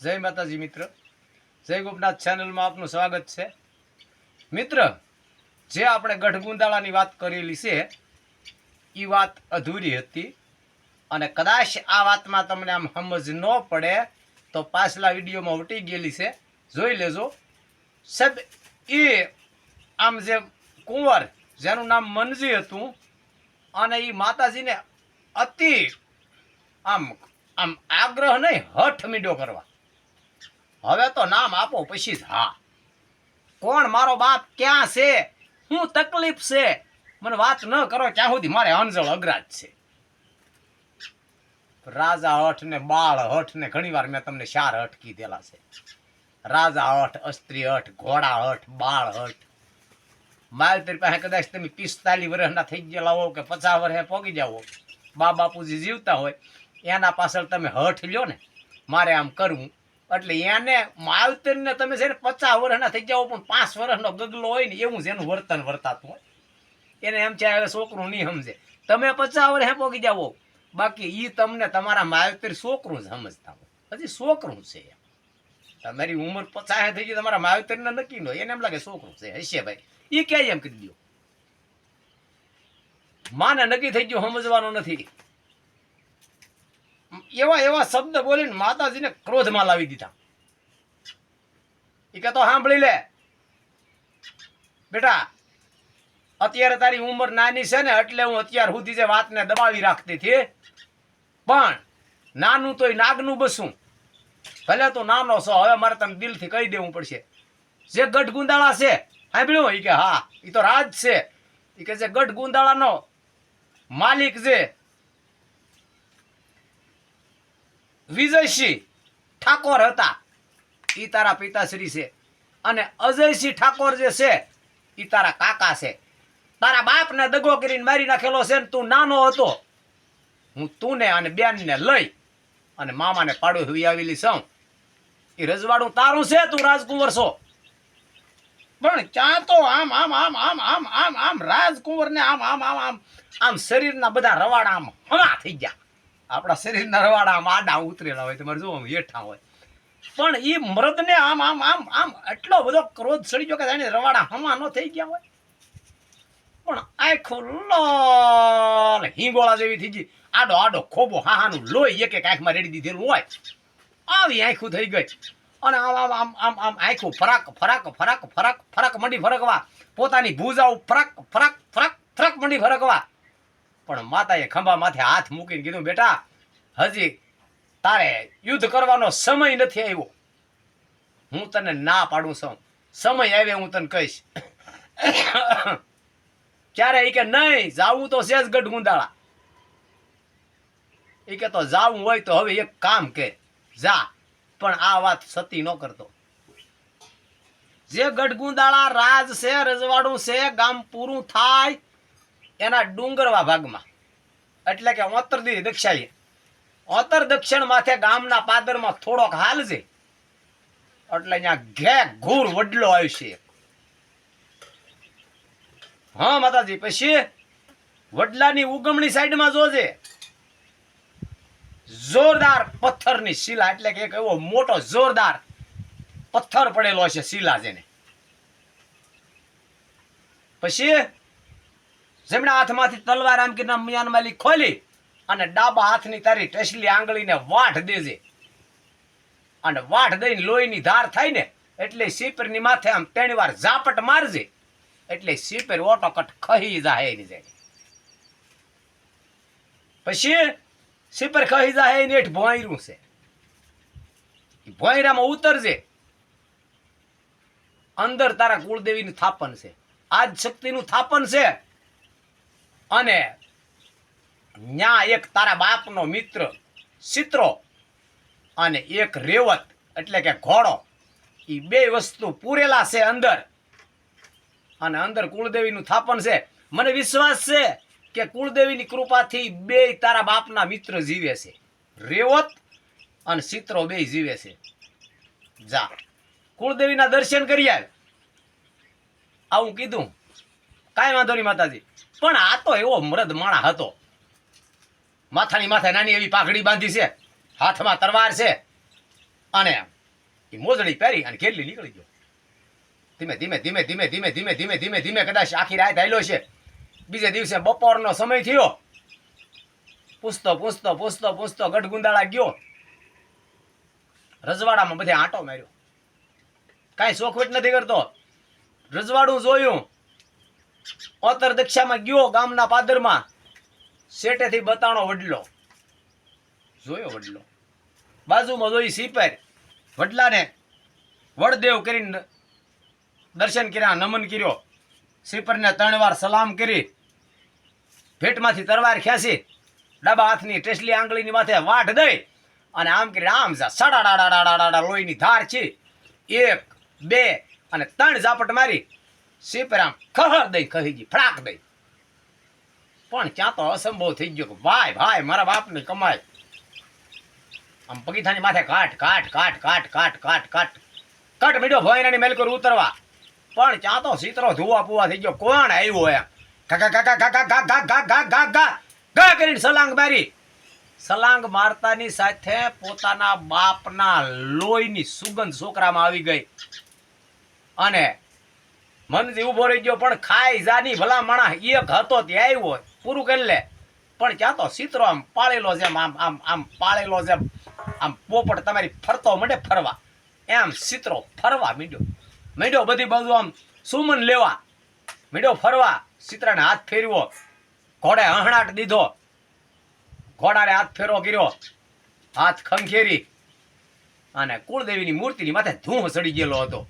જય માતાજી મિત્ર. જય ગોપનાથ ચેનલમાં આપનું સ્વાગત છે. મિત્ર, જે આપણે ગઢગુંદાળાની વાત કરેલી છે એ વાત અધૂરી હતી અને કદાચ આ વાતમાં તમને આમ સમજ ન પડે તો પાછલા વિડીયોમાં ઉટી ગયેલી છે. જોઈ લેજો. સાહેબ, એ આમ જે કુંવર, જેનું નામ મનજી હતું અને એ માતાજીને અતિ આમ આમ આગ્રહ નહીં, હઠ મીંડો કરવા. હવે તો નામ આપો, પછી જ હા. કોણ મારો બાપ ક્યાં છે? શું તકલીફ છે. મને વાત ન કરો, ત્યાં સુધી મારે અંજળ અગ્રાજ છે. રાજા હઠ ને બાળ હઠ ને ઘણી વાર મેં તમને ચાર હઠ કીધેલા છે. રાજા હઠ, અસ્ત્રી હઠ, ઘોડા હઠ, બાળ હઠ. માલતરી પાસે કદાચ તમે પિસ્તાલીસ વર્ષના થઈ ગયેલા હો કે પચાસ વર્ષે પોગી જાઓ બા બાપુજી જીવતા હોય. એના પાછળ તમે હઠ લ્યો ને, મારે આમ કરવું. એટલે એને માવતરને તમે છે ને પચાસ વર્ષના થઈ જાઓ, પણ પાંચ વર્ષનો ગગલો હોય ને એવું જ વર્તન વર્તાતું હોય. એને એમ છે, હવે છોકરું નહીં સમજે. તમે પચાસ વર્ષે પોગી જાઓ. બાકી એ તમને તમારા માવતર છોકરું સમજતા હોય. પછી છોકરું છે એમ. તમારી ઉંમર પચાસ થઈ ગઈ, તમારા માવતરને નક્કી ન હોય. એને એમ લાગે છોકરું છે. હશે ભાઈ. એ ક્યાંય એમ કરી દો માને નક્કી થઈ ગયું, સમજવાનું નથી. એવા એવા શબ્દ બોલીને માતાજીને ક્રોધમાં લાવી દીધા. એ તો સાંભળી લે. બેટા, અત્યારે તારી ઉંમર નાની છે ને, એટલે હું અત્યાર સુધી જે વાતને દબાવી રાખતી હતી, પણ નાનું તોય નાગનું બસું. ભલે તો નાનો છો, હવે મારે તને દિલથી કહી દેવું પડશે. જે ગઢ ગુંદાળા છે સાંભળ્યું એ કે, હા એ તો રાજ છે. એ કે, જે ગઢ ગુંદાળાનો માલિક છે વિજયસિંહ ઠાકોર હતા. એ તારા પિતાશ્રી છે. અને અજયસિંહ ઠાકોર જે છે એ તારા કાકા છે. તારા બાપને દગો કરીને મારી નાખેલો છે ને તું નાનો હતો. હું તુંને અને બેનને લઈ અને મામાને પાડો હુઈ આવેલી છું. એ રજવાડું તારું છે, તું રાજકુંવર છો. પણ ક્યાં તો આમ આમ આમ આમ આમ આમ આમ રાજકુંવરને આમ આમ આમ આમ આમ શરીરના બધા રવાડા આમ હમા થઈ ગયા. આપણા શરીરના રવાડા આમ આડા ઉતરેલા હોય, તમારે જો આમ હેઠા હોય. પણ એ મૃદને આમ આમ આમ આમ એટલો બધો ક્રોધ સડી ગયો કે જાણે રવાડા હમા ન થઈ ગયા હોય. પણ આખો લાલ, હિંગોળા જેવી થઈ ગઈ. આડો આડો ખોબો, હાહાનું લોહી એક એક આંખમાં રેડી દીધેલું હોય. આવી આંખું થઈ ગઈ. અને આમ આમ આમ આમ આમ આંખું ફરાક ફરાક ફરાક ફરાક ફરાક મંડી ફરકવા. પોતાની ભૂજાઓ ફરક, ફરાક ફરાક, ફરક મંડી ફરકવા. પણ માતાએ ખંભા માથે હાથ મૂકીને કીધું, બેટા, હજી તારે યુદ્ધ કરવાનો સમય નથી આવ્યો. હું તને ના પાડું છું. સમય આવે હું તને કહીશ. ક્યારે? એ કે, નહીં, જાવું તો છે જ ગઢ ગુંદાળા એ કે, તો જાવું હોય તો હવે એક કામ કે જા. પણ આ વાત સતી ન કરતો. જે ગઢગુંદાળા રાજ છે, રજવાડું છે, ગામ પૂરું થાય એના ડુંગરવા ભાગમાં. એટલે કે ઓતરદી દક્ષાએ ઓતર દક્ષિણ માથે ગામના પાદરમાં થોડોક હાલજે એટલે અહીંયા ઘે ઘૂર વડલો આવશે હા, માતાજી, પછી વડલાની ઉગમણી સાઈડમાં જોજે જોરદાર પથ્થરની શિલા, એટલે કે એક એવો મોટો જોરદાર પથ્થર પડેલો છે શિલા જેને. પછી જમણા હાથમાંથી તલવાર આમ કે મ્યાનમાલી ખોલી અને ડાબા હાથની તારી ટેસલી આંગળીને વાઢ દેજે. અને વાઢ દઈને લોહીની ધાર થાય ને એટલે સીપરની માથે આમ ત્રણ વાર ઝાપટ મારજે. એટલે સીપર ઓટો કટ ખહી જાહે એની જાય પછી સીપર ખહી જાહે એને એઠ ભોંયરું છે. ભોંયરામાં ઉતરજે. અંદર તારા કુળદેવીનું થાપન છે. આજ શક્તિનું થાપન છે. અને ન્યા એક તારા બાપનો મિત્ર સિત્રો અને એક રેવત, એટલે કે ઘોડો એ બે વસ્તુ પૂરેલા છે અંદર. અને અંદર કુળદેવીનું થાપન છે. મને વિશ્વાસ છે કે કુળદેવીની કૃપાથી બે તારા બાપના મિત્ર જીવે છે. રેવત અને સિત્રો બે જીવે છે. જા. કુળદેવીના દર્શન કરી આવ. આવું કીધું. કાંઈ વાંધો નહીં માતાજી. પણ આ તો એવો મૃદ માણા હતો. માથાની માથે નાની એવી પાઘડી બાંધી છે, હાથમાં તરવાર છે, અને એ મોજડી પહેરી અને ઘેરલી નીકળી ગયો. ધીમે ધીમે ધીમે ધીમે ધીમે ધીમે ધીમે ધીમે ધીમે કદાચ આખી રાત આવેલો છે. બીજે દિવસે બપોરનો સમય થયો. પૂછતો પૂછતો પૂછતો પૂછતો ગઢગુંદાળા ગયો. રજવાડામાં બધે આંટો માર્યો. કાંઈ શોખવટ નથી કરતો. રજવાડું જોયું. ઓતર દક્ષામાં ગયો ગામના પાદરમાં. શેઠેથી બતાણો વડલો. જોયો વડલો. બાજુમાં જોઈ સિપર વડલાને વડદેવ કરીને દર્શન કર્યા, નમન કર્યો. સિપરને ત્રણ વાર સલામ કરી. ભેટમાંથી તરવાર ખેંચી. ડાબા હાથની ટેસલી આંગળીની માથે વાટ દઈ અને આમ કરી આમ જા, સાડા લોહીની ધાર છે. એક, બે અને ત્રણ ઝાપટ મારી. સીપરામ ખહર દઈ કહી ગઈ ફડાક દઈ પણ ક્યાં તો અસંભવ થઈ ગયો કે ભાઈ ભાઈ મારા બાપને કમાય આમ પગીથાની માથે કાટ કાટ કાટ કાટ કાટ કાટ કાટ કટ મીડો ભોયનાની મેલકોર ઉતરવા પણ ક્યાં તો સીતરો ધુવા પુવા થઈ ગયો કોણ આવ્યો એમ કાકા કાકા કાકા ઘા ગા ઘા ગા ઘા ગા ઘા કરીને સલાંગ મારી સલાંગ મારતાની સાથે પોતાના બાપના લોહીની સુગંધ છોકરામાં આવી ગઈ અને મનથી ઊભો રહી ગયો પણ ખાઈ જાની ભલા માણસ. એક હતો ત્યાં આવ્યો પૂરું કરી લે. પણ ક્યાં તો સીતરો આમ પાળેલો છે, આમ આમ આમ પાળેલો છે. આમ પોપટ તમારી ફરતો મંડે ફરવા. એમ સિત્રો ફરવા મીડ્યો. મીડ્યો બધી બાજુ આમ સુમન લેવા. મીડ્યો ફરવા. સીતરાને હાથ ફેરવો ઘોડે હહણાટ દીધો. ઘોડાને હાથ ફેરો કર્યો. હાથ ખંખેરી. અને કુળદેવીની મૂર્તિની માથે ધૂં ચડી ગયેલો હતો.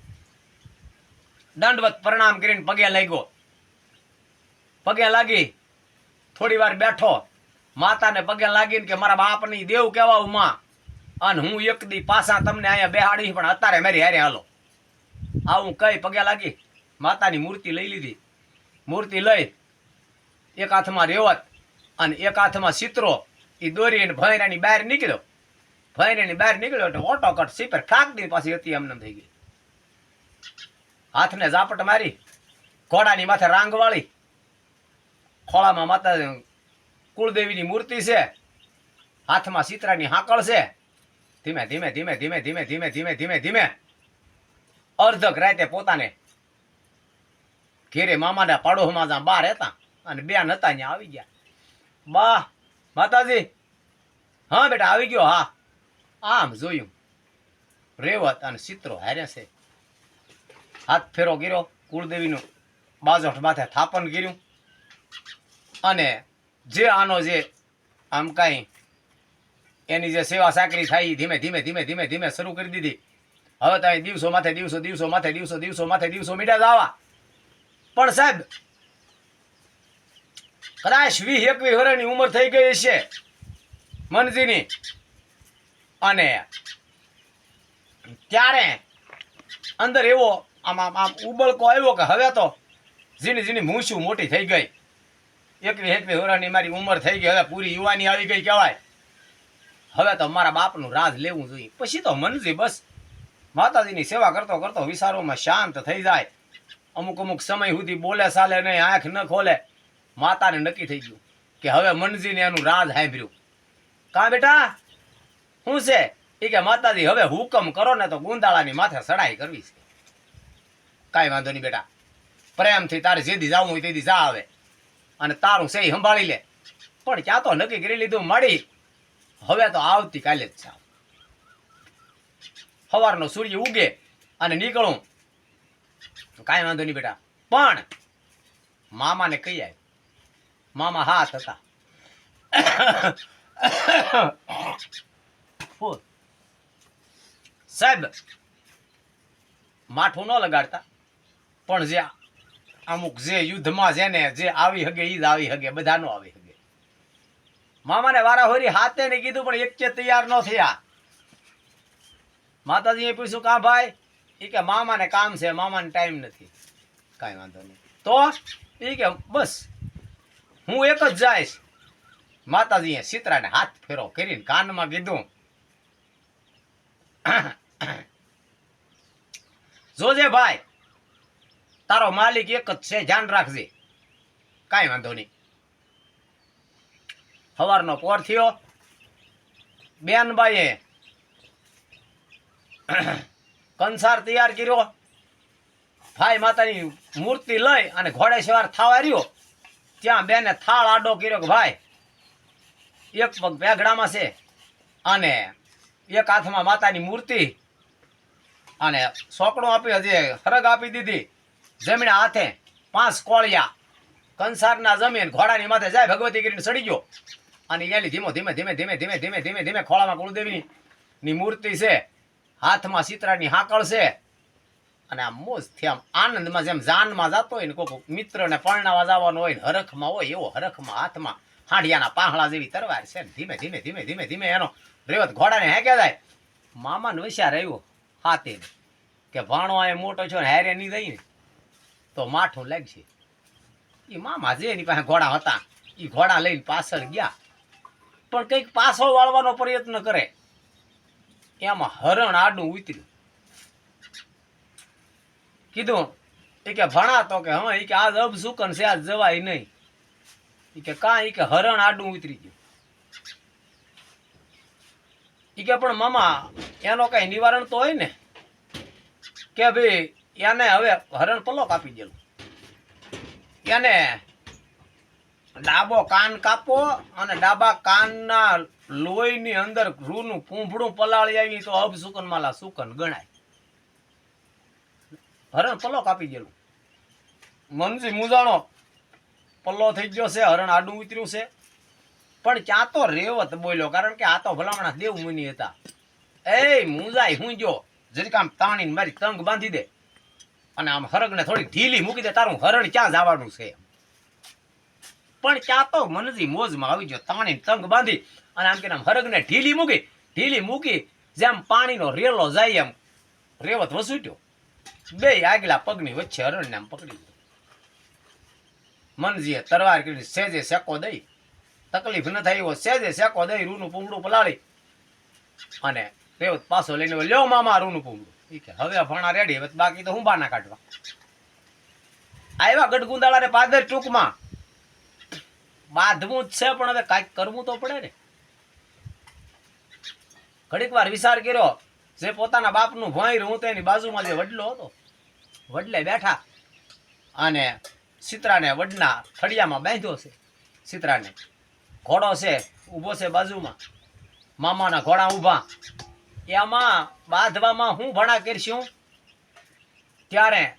દંડવત પ્રણામ કરીને પગે લાગ્યો. પગે લાગી, થોડી વાર બેઠો. માતાને પગે લાગીને કે, મારા બાપની દેવ કહેવા માં. અને હું એક દી પાછા તમને અહીંયા બેહાડી પણ અત્યારે મારી હારે હાલો. આવું કઈ પગે લાગી. માતાની મૂર્તિ લઈ લીધી. મૂર્તિ લઈ એક હાથમાં રેવત અને એક હાથમાં સિતરો. એ દોરીને ભૈરાની બહાર નીકળ્યો. ભૈરાની બહાર નીકળ્યો એટલે ઓટો કટ સીપર ખાક દી પાછી હતી એમને થઈ ગઈ. હાથને ઝાપટ મારી, ઘોડાની માથે રાંગ વાળી. ખોળામાં માતા કુળદેવીની મૂર્તિ છે. હાથમાં સીતરાની હાંકળ છે. ધીમે ધીમે ધીમે ધીમે ધીમે ધીમે ધીમે ધીમે ધીમે. અર્ધક રાતે પોતાને ઘેરે મામાના પાડોશમાં જ્યાં બાર હતા અને બેન હતા ત્યાં આવી ગયા. બા, માતાજી. હા બેટા, આવી ગયો, હા. આમ જોયું. રેવત અને ચિત્રો હારે છે. હાથ ફેરો કર્યો, કુળદેવીનું બાજોઠ માથે થાપન કર્યું. અને જે આનો જે આમ કાંઈ એની જે સેવા સાકરી થાય ધીમે ધીમે ધીમે ધીમે ધીમે શરૂ કરી દીધી. હવે તમે દિવસો માથે દિવસો દિવસો માથે દિવસો દિવસો માથે દિવસો મીડા આવા. પણ સાહેબ, કદાચ વીસ, એકવીસ વર્ષની ઉંમર થઈ ગઈ છે મનજીની. અને ત્યારે અંદર એવો આમ આમ આમ ઉબળકો આવ્યો કે હવે તો ઝીણી ઝીણી મૂછું મોટી થઈ ગઈ. એકવી એકવી વર્ષની મારી ઉંમર થઈ ગઈ, હવે પૂરી યુવાની આવી ગઈ કહેવાય. હવે તો મારા બાપનું રાજ લેવું જોઈએ. પછી તો મનજી બસ. માતાજીની સેવા કરતો કરતો વિચારોમાં શાંત થઈ જાય. અમુક અમુક સમય સુધી બોલે ચાલે નહીં, આંખ ન ખોલે. માતાને નક્કી થઈ ગયું કે હવે મનજીને એનું રાજ સાંભળ્યું. કા બેટા? શું છે? એ કે માતાજી, હવે હુકમ કરો ને તો ગુંદાળાની માથે સડાઈ કરવી છે. કાંઈ વાંધો નહીં બેટા. પ્રેમથી તારે જેદી જવું હોય તેથી જા આવે. અને તારું સહી સંભાળી લે. પણ ક્યાં તો નક્કી કરી લીધું મળી હવે તો આવતીકાલે જ જાવ સવારનો સૂર્ય ઉગે અને નીકળું. કાંઈ વાંધો નહીં બેટા. પણ મામાને કહી આવ મામા હાથ હતા. સાહેબ, માઠું ન લગાડતા. પણ જે અમુક જે યુદ્ધમાં છે ને, જે આવી હગે, ઈ જ આવી હગે બધા નો આવી હગે. મામાને વારા હોરી હાથે ને કીધું, પણ એક તૈયાર ન થયા. માતાજીએ પૂછ્યું, કા ભાઈ? એ કે, મામાને કામ છે, મામાને ટાઈમ નથી. કાંઈ વાંધો નહીં. તો એ કે, બસ, હું એક જ જઈશ. માતાજીએ સીતરાને હાથ ફેરો કરીને કાનમાં કીધું, જોજે ભાઈ તારો માલિક એક જ છે, ધ્યાન રાખજે. કાંઈ વાંધો નહીં. સવારનો પોર થયો. બેનબાઈએ કંસાર તૈયાર કર્યો. ભાઈ માતાની મૂર્તિ લઈ અને ઘોડે સવાર થાવા રહ્યો. ત્યાં બેને થાળ આડો કર્યો કે ભાઈ, એક પગ બેગડામાં છે અને એક હાથમાં માતાની મૂર્તિ અને સોકડો આપી હજી હરગ આપી દીધી. જમીના હાથે પાંચ કોળિયા. કંસારના જમીન ઘોડાની માથે જાય ભગવતી કરીને સડી ગયો. અને એલી ધીમો, ધીમે ધીમે ધીમે ધીમે ધીમે ધીમે ધીમે ખોળામાં કુળદેવીની ની મૂર્તિ છે. હાથમાં સીતરાની હાકળ છે. અને આમ મોજથી આમ આનંદમાં જેમ જાનમાં જતો હોય ને કોઈક મિત્રને પરણાવા જવાનો હોય ને હરખમાં હોય એવો હરખમાં હાથમાં હાંડિયાના પાહળા જેવી તરવાર છે ને ધીમે ધીમે ધીમે ધીમે ધીમે એનો રેવત ઘોડાને હેંકે જાય મામાને હોશિયાર આવ્યો હાથે કે ભાણો એ મોટો છો ને હારે નહીં જઈ ને તો માઠું લાગશે. એ મામા જે એની પાસે ઘોડા હતા, એ ઘોડા લઈને પાછળ ગયા. પણ કંઈક પાછો વાળવાનો પ્રયત્ન કરે. એમાં હરણ આડું ઉતર્યું. કીધું, એ કે ભણા તો કે, હા, એ કે આજ અબ સુકન છે, આજ જવાય નહીં. એ કે, કાં? એ કે, હરણ આડું ઉતરી ગયું. એ કે, પણ મામા, એનો કઈ નિવારણ તો હોય ને? કે, ભાઈ એને હવે હરણ પલ્લો કાપી દેલું. એને ડાબો કાન કાપો અને ડાબા કાનના લોહીની અંદર રૂનું પૂંભડું પલાળી આવી તો અભ માલા સુકન ગણાય. હરણ પલ્લો કાપી દેલું. મનજી મુજાણો પલ્લો થઈ ગયો છે, હરણ આડું ઉતર્યું છે. પણ ક્યાં તો રેવત બોલ્યો, કારણ કે આ તો ભલામણા દેવ મુનિ હતા. એ મુંજાય, હું જો જરીકામ તાણીને મારી તંગ બાંધી દે. અને આમ હરગને થોડી ઢીલી મૂકી દે, તારું હરણ ક્યાં જવાનું છે? પણ ક્યાં તો મનજી મોજમાં આવી ગયો તાણી તંગ બાંધી અને આમ કે આમ હરગને ઢીલી મૂકી ઢીલી મૂકી, જેમ પાણીનો રેલો જાય એમ, રેવત વસૂટ્યો. બે આગલા પગની વચ્ચે હરણને આમ પકડી લીધો. મનજીએ તરવાર કરી, સેજે શેકો દઈ. તકલીફ ન થાય એવો, સેજે શેકો દઈ, રૂનું પૂમડું પલાળી. અને રેવત પાછો લઈને લ્યો મામા, રૂનું કે હવે અફાણા રેડી હવે બાકી તો હું કાઢવા. આવ્યા ગઢગુંદાળા રે પાદર ટૂંકમાં. બાંધવું જ છે, પણ હવે કાંઈક કરવું તો પડે ને. ઘડીક વાર વિચાર કર્યો, જે પોતાના બાપનું ભોંય હું તેની બાજુમાં જે વડલો હતો, વડલે બેઠા અને સિત્રાને વડના ફળિયામાં બાંધ્યો છે. સિત્રાને ઘોડો છે, ઊભો છે બાજુમાં. મામાના ઘોડા ઊભા. એમાં બાંધવામાં હું ભણા કરશું? ત્યારે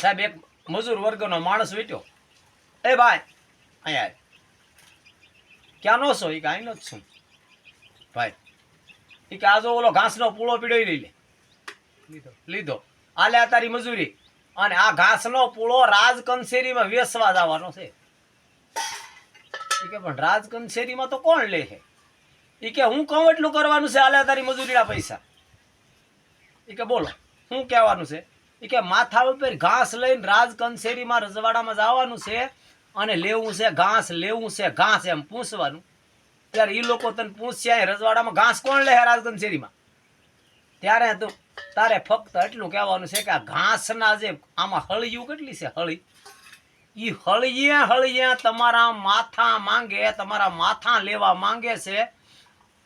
સાહેબ એક મજૂર વર્ગનો માણસ વેટ્યો. એ ભાઈ અહીંયા આવ. ક્યાં નો છો? એ કે અહીંનો જ છું. ભાઈ એ કે આજો ઓલો ઘાસનો પૂળો પીડોઈ લઈ લે. લીધો. લીધો. આલે આ તારી મજૂરી. અને આ ઘાસનો પૂળો રાજકંશેરીમાં વેસવા જવાનો છે. કે પણ રાજકંશેરીમાં તો કોણ લે છે? ઈ કે હું કહું એટલું કરવાનું છે, આલે તારી મજૂરીના પૈસા. ઈ કે બોલો શું કહેવાનું છે? ઈ કે માથા ઉપર ઘાસ લઈને રાજકંસેરીમાં, રજવાડામાં જવાનું છે અને લેવું છે ઘાસ, લેવું છે ઘાસ એમ પૂછવાનું. ત્યારે એ લોકો તને અહીં રજવાડામાં ઘાસ કોણ લે રાજગંશેરીમાં ત્યારે તો તારે ફક્ત એટલું કહેવાનું છે કે આ ઘાસના જે આમાં હળિયું કેટલી છે હળી? એ હળીએ હળીએ તમારા માથા માંગે, તમારા માથા લેવા માંગે છે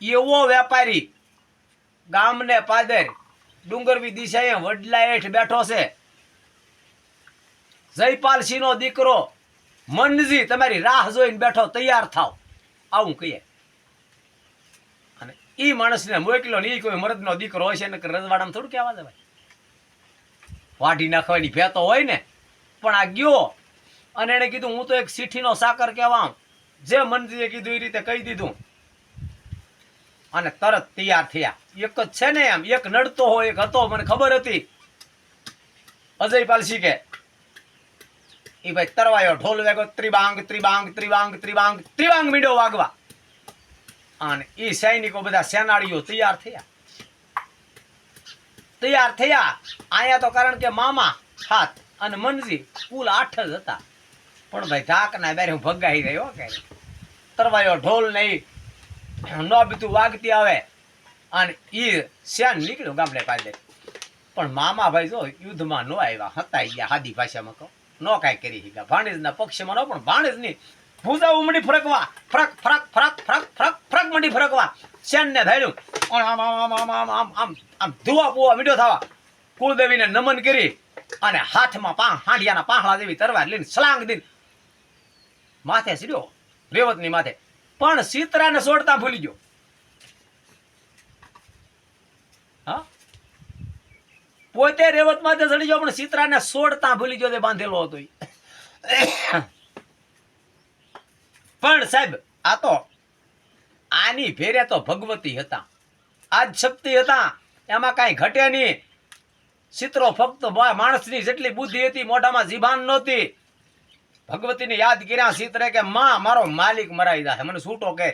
એવો વેપારી ગામને પાદર ડુંગરવી દિશાએ વડલા હેઠ બેઠો છે. જયપાલસિંહનો દીકરો મનજી, તમારી રાહ જોઈને બેઠો, તૈયાર થાવ. આવું કહીએ. અને એ માણસને મોકલો ને ઈ કોઈ મરદનો દીકરો હોય છે ને રજવાડામાં થોડું કહેવા જવાય વાઢી નાખવાની ભેતો હોય ને, પણ આ ગયો. અને એણે કીધું, હું તો એક સીઠીનો સાકર કહેવા જે મનજીએ કીધું એ રીતે કહી દીધું. અને તરત તૈયાર થયા. એક જ છે ને એમ, એક નડતો હોય, એક હતો, મને ખબર હતી. અજય પાલસી કે એ ભાઈ તરવાયો, ઢોલ વાગ્યો ત્રિબાંગ ત્રિબાંગ ત્રિબાંગ ત્રિબાંગ ત્રિબાંગ મીડો વાગવા. અને એ સૈનિકો બધા સેનાળીઓ તૈયાર થયા. તૈયાર થયા. આયા તો કારણ કે મામા, હાથ અને મનજી કુલ આઠ જ હતા. પણ ભાઈ ઢાકના બેરે હું ભગાઈ ગયો કે તરવાયો, ઢોલ નહીં ન બીતું વાગતી આવે. અને એ શેન નીકળ્યો ગામડે પાડે પણ મામા ભાઈ જો યુદ્ધમાં ન આવ્યા, હતા ગયા હાદી ભાષામાં કહો. ન કાંઈ કરી શક્યા. ભાણેજના પક્ષમાં ન, પણ ભાણેજની ભૂજા ઉમડી ફરકવા, ફરક ફરક ફરક ફરક ફરક ફરક મંડી ફરકવા શેન ને ધાડ્યું અને આમ આમ આમ આમ આમ આમ આમ ધુવા પુવા મીઠો થવા. કુળદેવીને નમન કરી અને હાથમાં પા, હાંડિયાના પાંહળા જેવી તરવાર લઈને સલાંગ દીન માથે સીડ્યો રેવતની માથે પણ સીતરાને છોડતા ભૂલી ગયો. હા? પોતે રેવત માથે ચડી ગયો, પણ સીતરાને છોડતા ભૂલી ગયો બાંધેલો હતો પણ સાહેબ, આ તો આની ફેરે તો ભગવતી હતા. આજ શક્તિ હતા. એમાં કાંઈ ઘટે નહીં. ચિત્રો ફક્ત માણસની જેટલી બુદ્ધિ હતી, મોઢામાં જીભાન નહોતી. ભગવતીને યાદ કર્યા સીતરે કે માં મારો માલિક મરાઈ જાય મને છૂટો કે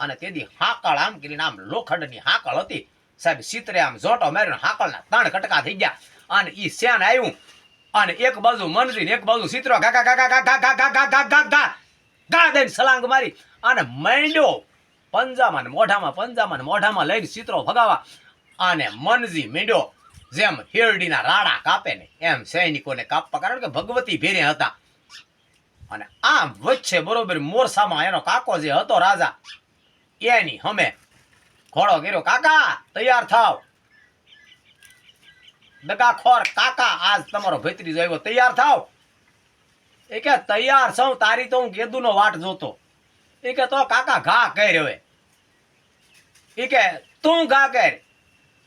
અને તેથી હાકળ આમ કરીને આમ લોખંડની હાકળ હતી સાહેબ સીતરે આમ જોટો માર્યો હાકળના ત્રણ કટકા થઈ ગયા અને ઈ શ્યાન આવ્યું અને એક બાજુ મનજી ને એક બાજુ ચિત્રો ગા ગા ગા ગા ગા ગા ગા ગા ગા ગા ગા ગા દઈને સલાંગ મારી અને માંડ્યો પંજામાં મોઢામાં પંજામાં મોઢામાં લઈને સીતરો ભગાવા અને મનજી મીંડ્યો જેમ હેરડીના રાડા કાપે ને એમ સૈનિકોને કાપવા કારણ કે ભગવતી ભેરે હતા અને આમ વચ્ચે બરોબર મોરસામાં એનો કાકો જે હતો રાજા, એની હમે ઘોડો કર્યો, કાકા, તૈયાર થાવ. દગાખોર કાકા, આજ તમારો ભૈત્રી આવ્યો, તૈયાર થાવ. એ કે, તૈયાર છું, તારી તો હું કેદુનો વાટ જોતો. એ કે, તો કાકા ઘા કર હવે. એ કે, તું ઘા કર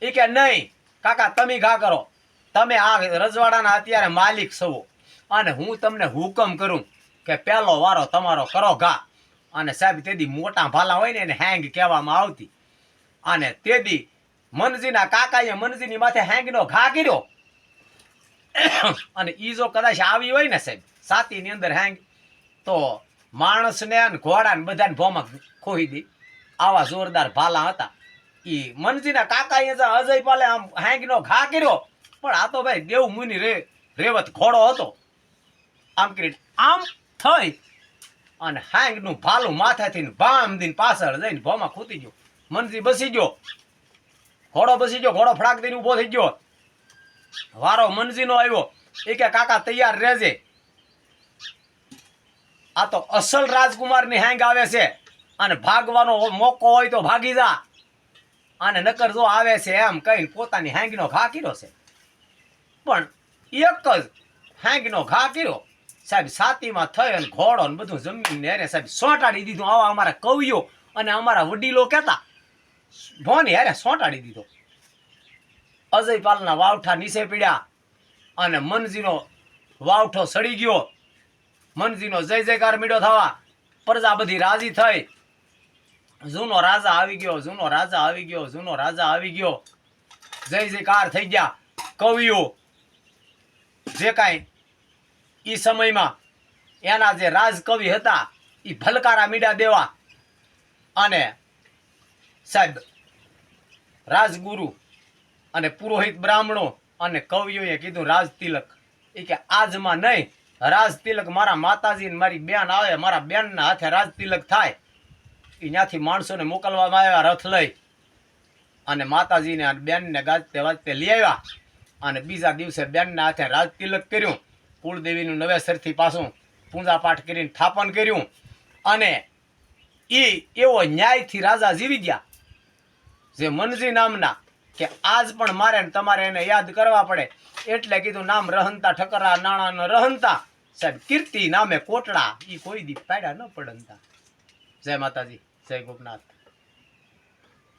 એ કે, નહીં, કાકા, તમે ઘા કરો. તમે આ રજવાડાના અત્યારે માલિક છો અને હું તમને હુકમ કરું. કે પહેલો વારો તમારો કરો ઘા. અને સાહેબ તેદી મોટા ભાલા હોય ને એને હેંગ કહેવામાં આવતી. અને તેદી મનજીના કાકાએ મનજીની માથે હેંગનો ઘા કર્યો. અને ઈ જો કદાચ આવી હોય ને સાહેબ સાતીની અંદર હેંગ, તો માણસને અને ઘોડાને બધાને ભોમાં ખોહી દી. આવા જોરદાર ભાલા હતા. એ મનજીના કાકાએ જે અજય પાલે આમ હેંગનો ઘા કર્યો. પણ આ તો ભાઈ દેવ મુનિ રે, રેવત ઘોડો હતો. આમ કરી આમ થઈ અને હાંગનું ભાલું માથાથી ભામ દીને પાછળ જઈને ભોમાં ખૂતી ગયો. મનથી બસી ગયો. ઘોડો બસી ગયો, ઘોડો ફડાક દઈને ઊભો થઈ ગયો. વારો મનજીનો આવ્યો. એ કે, કાકા, તૈયાર રહેજે. આ તો અસલ રાજકુમારની હેંગ આવે છે. અને ભાગવાનો મોકો હોય તો ભાગી જા. અને નકર જો આવે છે એમ કહીને પોતાની હેંગનો ઘા કર્યો છે. પણ એક જ હેંગનો ઘા કર્યો. સાહેબ, સાતીમાં થઈ અને ઘોડો ને બધું જમીન ને સાહેબ, સોંટાડી દીધું. આવા અમારા કવિઓ અને અમારા વડીલો કહેતા, ભોની અરે સોંટાડી દીધો. અજયપાલના વાવઠા નીચે પીડ્યા અને મનજીનો વાવઠો સડી ગયો. મનજીનો જય જયકાર મીડો થવા પ્રજા બધી રાજી થઈ. જૂનો રાજા આવી ગયો, જૂનો રાજા આવી ગયો, જૂનો રાજા આવી ગયો. જય જયકાર થઈ ગયા કવિઓ. જે કાંઈ ઈ સમયમાં એના જે રાજકવિ હતા એ ભલકારા મીડા દેવા. અને સાહેબ, રાજગુરુ અને પુરોહિત બ્રાહ્મણો અને કવિઓએ કીધું રાજ તિલક. એ કે, આજમાં નહીં, રાજ તિલક મારા માતાજી ને મારી બેન આવે, મારા બેનના હાથે રાજ તિલક થાય. એ ત્યાંથી માણસોને મોકલવામાં આવ્યા, રથ લઈ. અને માતાજીને અને બેનને ગાજતે વાજતે લઈ આવ્યા. અને બીજા દિવસે બેનના હાથે રાજ તિલક કર્યું. કુળદેવીનું નવેસરથી પાછું પૂજાપાઠ કરીને સ્થાપન કર્યું. અને એ એવો ન્યાયથી રાજા જીવી ગયા. જે મનજી નામના કે આજ પણ મારે તમારે એને યાદ કરવા પડે. એટલે કીધું નામ રહનતા ઠકરા, નાણાં રહનતા સાહેબ, કીર્તિ નામે કોટડા એ કોઈ દી પાડ્યા ન પડનતા જય માતાજી, જય ગોપનાથ.